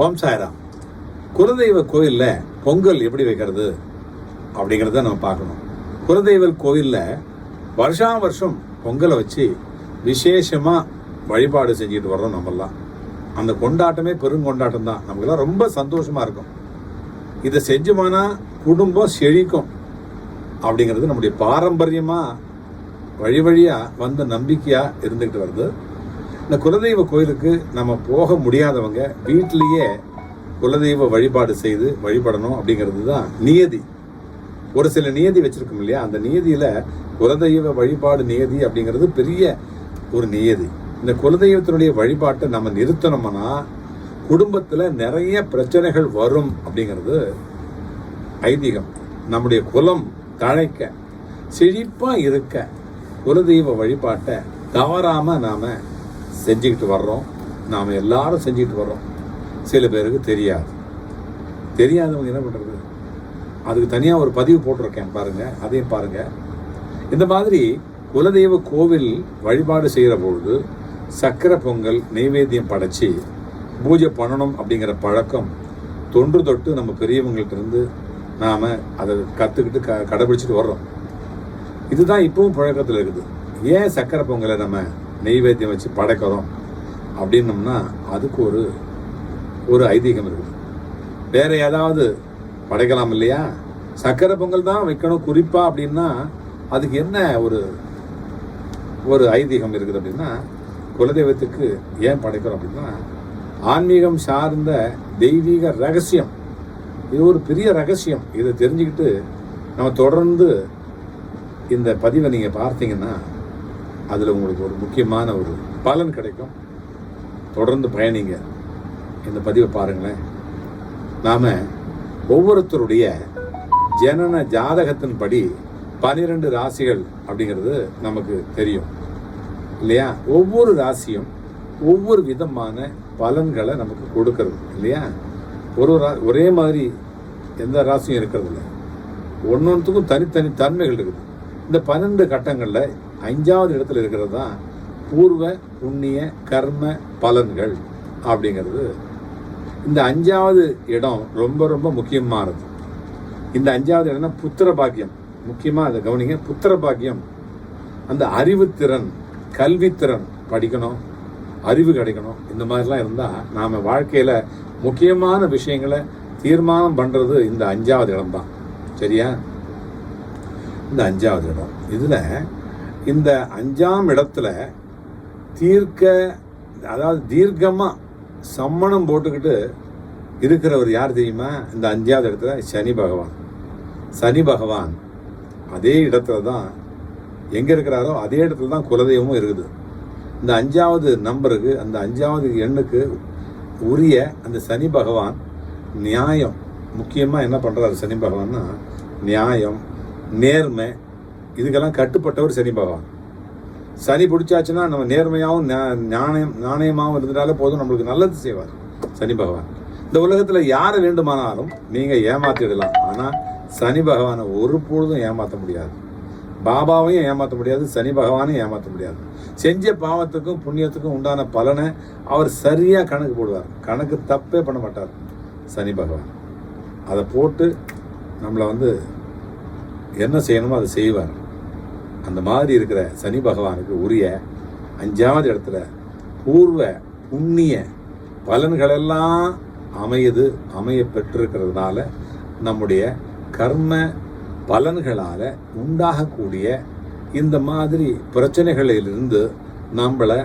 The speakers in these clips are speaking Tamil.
ஓம் சாய்ராம். குலதெய்வ கோயிலில் பொங்கல் எப்படி வைக்கிறது? அப்படிங்கிறத நம்ம பார்க்கணும். குலதெய்வ கோயிலில் வருஷா வருஷம் பொங்கலை வச்சு விசேஷமாக வழிபாடு செஞ்சுட்டு வர்றோம் நம்மெல்லாம். அந்த கொண்டாட்டமே பெருங்கொண்டாட்டம் தான். நமக்கெல்லாம் ரொம்ப சந்தோஷமாக இருக்கும். இதை செஞ்சோம்னா குடும்பம் செழிக்கும் அப்படிங்கிறது நம்முடைய பாரம்பரியமாக வழி வழியாக வந்த நம்பிக்கையாக இருந்துக்கிட்டு வருது. இந்த குலதெய்வ கோயிலுக்கு நம்ம போக முடியாதவங்க வீட்டிலேயே குலதெய்வ வழிபாடு செய்து வழிபடணும் அப்படிங்கிறது தான் நியதி. ஒரு சில நியதி வச்சிருக்கோம் இல்லையா? அந்த நியதியில் குலதெய்வ வழிபாடு நியதி அப்படிங்கிறது பெரிய ஒரு நியதி. இந்த குலதெய்வத்தினுடைய வழிபாட்டை நம்ம நிறுத்தணும்னா குடும்பத்தில் நிறைய பிரச்சனைகள் வரும் அப்படிங்கிறது ஐதீகம். நம்முடைய குலம் தழைக்க செழிப்பாக இருக்க குலதெய்வ வழிபாட்டை தவறாமல் நாம் செஞ்சுக்கிட்டு வர்றோம். நாம் எல்லாரும் செஞ்சுக்கிட்டு வர்றோம். சில பேருக்கு தெரியாது. தெரியாதவங்க என்ன பண்ணுறது அதுக்கு தனியாக ஒரு பதிவு போட்டிருக்கேன் பாருங்கள் அதையும் பாருங்கள் இந்த மாதிரி குலதெய்வ கோவில் வழிபாடு செய்கிற பொழுது சக்கரை பொங்கல் நெய்வேத்தியம் படைச்சி பூஜை பண்ணணும் அப்படிங்கிற பழக்கம் தொன்று தொட்டு நம்ம பெரியவங்கள்ட்ட இருந்து அதை கற்றுக்கிட்டு க கடைபிடிச்சிட்டு வர்றோம். இதுதான் இப்பவும் பழக்கத்தில் இருக்குது. ஏன் சக்கரை பொங்கலை நம்ம நெய்வேத்தியம் வச்சு படைக்கிறோம். அப்படின்னம்னா அதுக்கு ஒரு ஒரு ஐதீகம் இருக்குது வேறு ஏதாவது படைக்கலாம் இல்லையா? சக்கரை பொங்கல் தான் வைக்கணும். குறிப்பாக அப்படின்னா அதுக்கு என்ன ஒரு ஒரு ஐதீகம் இருக்குது அப்படின்னா குலதெய்வத்துக்கு ஏன் படைக்கிறோம் அப்படின்னா ஆன்மீகம் சார்ந்த தெய்வீக ரகசியம். இது ஒரு பெரிய ரகசியம். இதை தெரிஞ்சுக்கிட்டு நம்ம தொடர்ந்து இந்த பதிவை நீங்கள் பார்த்தீங்கன்னா அதில் உங்களுக்கு ஒரு முக்கியமான ஒரு பலன் கிடைக்கும். தொடர்ந்து பயணிங்க. இந்த பதிவை பாருங்களேன். நாம் ஒவ்வொருத்தருடைய ஜனன ஜாதகத்தின்படி பனிரெண்டு ராசிகள் அப்படிங்கிறது நமக்கு தெரியும். இல்லையா? ஒவ்வொரு ராசியும் ஒவ்வொரு விதமான பலன்களை நமக்கு கொடுக்கறது. இல்லையா? ஒரு ரா ஒரே மாதிரி எந்த ராசியும் இருக்கிறது இல்லை ஒன்றுத்துக்கும் தனித்தனி தன்மைகள் இருக்குது. இந்த பன்னெண்டு கட்டங்களில் அஞ்சாவது இடத்துல இருக்கிறது தான் பூர்வ புண்ணிய கர்ம பலன்கள் அப்படிங்கிறது. இந்த அஞ்சாவது இடம் ரொம்ப ரொம்ப முக்கியமானது. இந்த அஞ்சாவது இடம்னா புத்திர பாக்கியம். முக்கியமாக அதை கவனிங்க புத்திர பாக்கியம். அந்த அறிவுத்திறன் கல்வித்திறன் படிக்கணும் அறிவு கிடைக்கணும். இந்த மாதிரிலாம் இருந்தால் நாம் வாழ்க்கையில் முக்கியமான விஷயங்களை தீர்மானம் பண்ணுறது இந்த அஞ்சாவது இடம் தான் சரியா? இந்த அஞ்சாவது இடம். இதில் இந்த அஞ்சாம் இடத்துல தீர்க்க அதாவது தீர்க்கமாக சம்மணம் போட்டுக்கிட்டு இருக்கிறவர் யார் தெரியுமா? இந்த அஞ்சாவது இடத்துல சனி பகவான். சனி பகவான் அதே இடத்துல தான் எங்கே இருக்கிறாரோ அதே இடத்துல தான் குலதெய்வமும் இருக்குது. இந்த அஞ்சாவது நம்பருக்கு அந்த அஞ்சாவது எண்ணுக்கு உரிய அந்த சனி பகவான் நியாயம். முக்கியமாக என்ன பண்ணுறாரு சனி பகவான்னா நியாயம் நேர்மை இதுக்கெல்லாம் கட்டுப்பட்டவர் சனி பகவான். சனி பிடிச்சாச்சுன்னா நம்ம நேர்மையாகவும் நாணயம் நாணயமாகவும் இருந்துட்டாலே போதும் நம்மளுக்கு நல்லது செய்வார் சனி பகவான். இந்த உலகத்தில் யாரை வேண்டுமானாலும் நீங்கள் ஏமாத்திடலாம். ஆனால் சனி பகவானை ஒரு பொழுதும் ஏமாற்ற முடியாது. பாபாவையும் ஏமாற்ற முடியாது சனி பகவானையும் ஏமாற்ற முடியாது. செஞ்ச பாவத்துக்கும் புண்ணியத்துக்கும் உண்டான பலனை அவர் சரியாக கணக்கு போடுவார். கணக்கு தப்பே பண்ண மாட்டார் சனி பகவான். அதை போட்டு நம்மளை வந்து என்ன செய்யணுமோ அதை செய்வார். அந்த மாதிரி இருக்கிற சனி பகவானுக்கு உரிய அஞ்சாவது இடத்துல பூர்வ புண்ணிய பலன்களெல்லாம் அமையுது அமைய பெற்றிருக்கிறதுனால நம்முடைய கர்ம பலன்களால் உண்டாகக்கூடிய இந்த மாதிரி பிரச்சனைகளிலிருந்து நம்மளை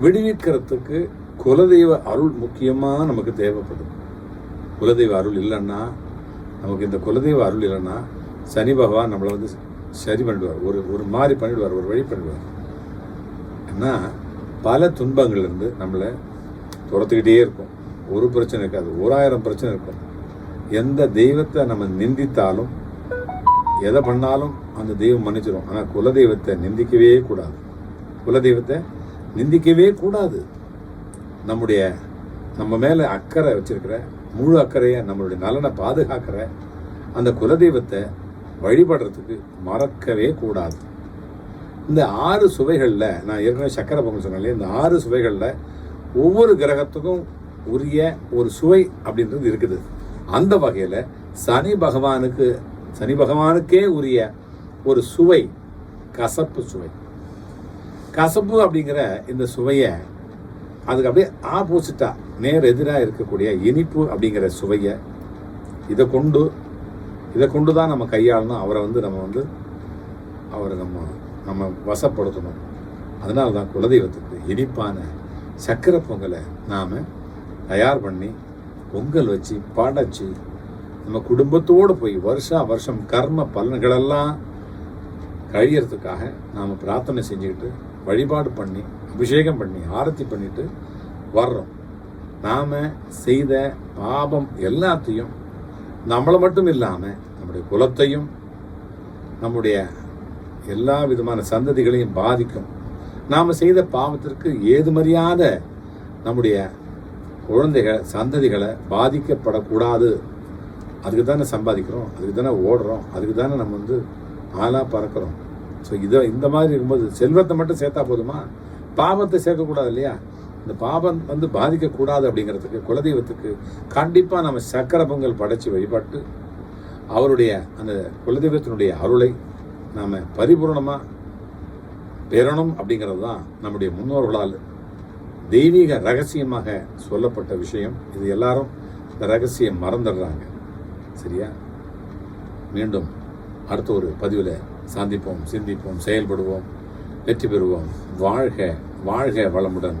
விடுவிக்கிறதுக்கு குலதெய்வ அருள் முக்கியமாக நமக்கு தேவைப்படும் குலதெய்வ அருள் இல்லைன்னா நமக்கு இந்த குலதெய்வ அருள் இல்லைன்னா சனி பகவான் நம்மளை வந்து சரி பண்ணிடுவார் ஒரு ஒரு மாதிரி பண்ணிடுவார் ஒரு வழி பண்ணிடுவார். ஏன்னா பல துன்பங்கள்லேருந்து நம்மளை துரத்துக்கிட்டே இருக்கும். ஒரு பிரச்சனை இருக்காது ஓராயிரம் பிரச்சனை இருக்கும். எந்த தெய்வத்தை நம்ம நிந்தித்தாலும் எதை பண்ணாலும் அந்த தெய்வம் மன்னிச்சிடும் ஆனால் குலதெய்வத்தை நிந்திக்கவே கூடாது. குலதெய்வத்தை நிந்திக்கவே கூடாது. நம்முடைய நம்ம மேலே அக்கறை வச்சிருக்கிற முழு அக்கறையை நம்மளுடைய நலனை பாதுகாக்கிற அந்த குலதெய்வத்தை வழிபடுறதுக்கு மறக்கவே கூடாது. இந்த ஆறு சுவைகளில் நான் ஏற்கனவே சக்கரை பொங்கல் சொன்னாலே இந்த ஆறு சுவைகளில் ஒவ்வொரு கிரகத்துக்கும் உரிய ஒரு சுவை அப்படின்றது இருக்குது. அந்த வகையில் சனி பகவானுக்கு சனி பகவானுக்கே உரிய ஒரு சுவை கசப்பு சுவை. கசப்பு அப்படிங்கிற இந்த சுவையை அதுக்கு அப்படியே ஆப்போசிட்டாக நேர் எதிராக இருக்கக்கூடிய இனிப்பு அப்படிங்கிற சுவையை இதை கொண்டு இதை கொண்டு தான் நம்ம கையாளணும். அவரை வந்து நம்ம வந்து அவரை நம்ம நம்ம வசப்படுத்தணும். அதனால தான் குலதெய்வத்துக்கு இனிப்பான சக்கரை பொங்கலை நாம் தயார் பண்ணி பொங்கல் வச்சு படைச்சு நம்ம குடும்பத்தோடு போய் வருஷா வருஷம் கர்ம பலன்களெல்லாம் கழியறதுக்காக நாம் பிரார்த்தனை செஞ்சுக்கிட்டு வழிபாடு பண்ணி அபிஷேகம் பண்ணி ஆரத்தி பண்ணிட்டு வர்றோம். நாம் செய்த பாபம் எல்லாத்தையும் நம்மளை மட்டும் இல்லாமல் நம்முடைய குலத்தையும் நம்முடைய எல்லா விதமான சந்ததிகளையும் பாதிக்கும். நாம் செய்த பாவத்திற்கு ஏதுமறியாத நம்முடைய குழந்தைகள் சந்ததிகளை பாதிக்கப்படக்கூடாது. அதுக்கு தானே சம்பாதிக்கிறோம் அதுக்கு தானே ஓடுறோம் அதுக்கு தானே நம்ம வந்து ஆளாக பறக்கிறோம். ஸோ இதை இந்த மாதிரி இருக்கும்போது செல்வத்தை மட்டும் சேர்த்தா போதுமா? பாவத்தை சேர்க்கக்கூடாது இல்லையா? இந்த பாபம் வந்து பாதிக்கக்கூடாது அப்படிங்கிறதுக்கு குலதெய்வத்துக்கு கண்டிப்பாக நம்ம சக்கர பொங்கல் படைச்சி வழிபட்டு அவருடைய அந்த குலதெய்வத்தினுடைய அருளை நாம் பரிபூர்ணமாக பெறணும் அப்படிங்கிறது தான் நம்முடைய முன்னோர்களால் தெய்வீக ரகசியமாக சொல்லப்பட்ட விஷயம். இது எல்லாரும் இந்த ரகசியம் மறந்துடுறாங்க. சரியா? மீண்டும் அடுத்த ஒரு பதிவில் சந்திப்போம் சிந்திப்போம் செயல்படுவோம் வெற்றி பெறுவோம். வாழ்க வாழ்க வளமுடன்.